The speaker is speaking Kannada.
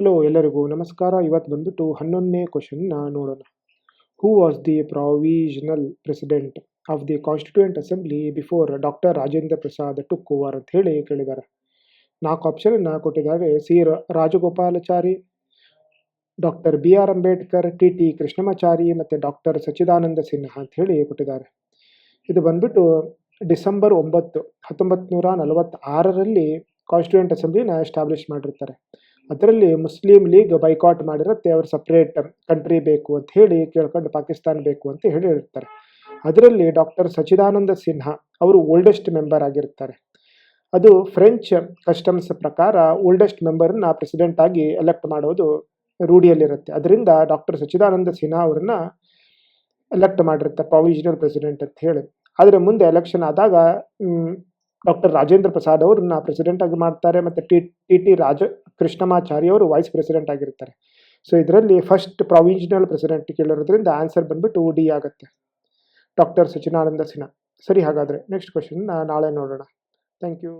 ಹಲೋ ಎಲ್ಲರಿಗೂ ನಮಸ್ಕಾರ. ಇವತ್ತು ಬಂದ್ಬಿಟ್ಟು ಹನ್ನೊಂದನೇ ಕ್ವಶನ್ನ ನೋಡೋಣ. Who was the provisional president of the constituent assembly before doctor Rajendra Prasad took over ಅಂತ ಹೇಳಿ ಕೇಳಿದ್ದಾರೆ. ನಾಲ್ಕು ಆಪ್ಷನನ್ನು ಕೊಟ್ಟಿದ್ದಾರೆ. C. Rajagopalachari doctor B R Ambedkar, T. T. Krishnamachari ಮತ್ತು ಡಾಕ್ಟರ್ ಸಚ್ಚಿದಾನಂದ ಸಿನ್ಹಾ ಅಂತ ಹೇಳಿ ಕೊಟ್ಟಿದ್ದಾರೆ. ಇದು ಬಂದ್ಬಿಟ್ಟು ಡಿಸೆಂಬರ್ ಒಂಬತ್ತು ಹತ್ತೊಂಬತ್ತು ನೂರ ನಲವತ್ತಾರರಲ್ಲಿ ಕಾನ್ಸ್ಟಿಟ್ಯೂಯೆಂಟ್ ಅಸೆಂಬ್ಲಿನ ಎಸ್ಟಾಬ್ಲಿಷ್ ಮಾಡಿರ್ತಾರೆ. ಅದರಲ್ಲಿ ಮುಸ್ಲಿಂ ಲೀಗ್ ಬೈಕಾಟ್ ಮಾಡಿರುತ್ತೆ, ಅವರು ಸಪ್ರೇಟ್ ಕಂಟ್ರಿ ಬೇಕು ಅಂತ ಹೇಳಿ ಕೇಳ್ಕೊಂಡು ಪಾಕಿಸ್ತಾನ ಬೇಕು ಅಂತ ಹೇಳಿ ಹೇಳಿರ್ತಾರೆ ಅದರಲ್ಲಿ ಡಾಕ್ಟರ್ ಸಚಿದಾನಂದ ಸಿನ್ಹಾ ಅವರು ಓಲ್ಡೆಸ್ಟ್ ಮೆಂಬರ್ ಆಗಿರ್ತಾರೆ. ಅದು ಫ್ರೆಂಚ್ ಕಸ್ಟಮ್ಸ್ ಪ್ರಕಾರ ಓಲ್ಡೆಸ್ಟ್ ಮೆಂಬರ್ನ ಪ್ರೆಸಿಡೆಂಟ್ ಆಗಿ ಎಲೆಕ್ಟ್ ಮಾಡೋದು ರೂಢಿಯಲ್ಲಿರುತ್ತೆ. ಅದರಿಂದ ಡಾಕ್ಟರ್ ಸಚಿದಾನಂದ ಸಿನ್ಹಾ ಅವರನ್ನ ಎಲೆಕ್ಟ್ ಮಾಡಿರ್ತಾರೆ ಪ್ರಾವಿಷನಲ್ ಪ್ರೆಸಿಡೆಂಟ್ ಅಂತ ಹೇಳಿ. ಆದರೆ ಮುಂದೆ ಎಲೆಕ್ಷನ್ ಆದಾಗ ಡಾಕ್ಟರ್ ರಾಜೇಂದ್ರ ಪ್ರಸಾದ್ ಅವ್ರನ್ನ ಪ್ರೆಸಿಡೆಂಟ್ ಆಗಿ ಮಾಡ್ತಾರೆ ಮತ್ತು T T T Raja Krishnamachari ಅವರು ವೈಸ್ ಪ್ರೆಸಿಡೆಂಟ್ ಆಗಿರ್ತಾರೆ ಸೊ ಇದರಲ್ಲಿ ಫಸ್ಟ್ ಪ್ರಾವಿಷನಲ್ ಪ್ರೆಸಿಡೆಂಟ್ ಕೇಳಿರೋದ್ರಿಂದ ಆನ್ಸರ್ ಬಂದ್ಬಿಟ್ಟು ಡಿ ಆಗುತ್ತೆ. ಡಾಕ್ಟರ್ ಸಚಿನಾನಂದ ಸಿನ್ಹಾ. ಸರಿ, ಹಾಗಾದರೆ ನೆಕ್ಸ್ಟ್ ಕ್ವಶನ್ ನಾಳೆ ನೋಡೋಣ. Thank you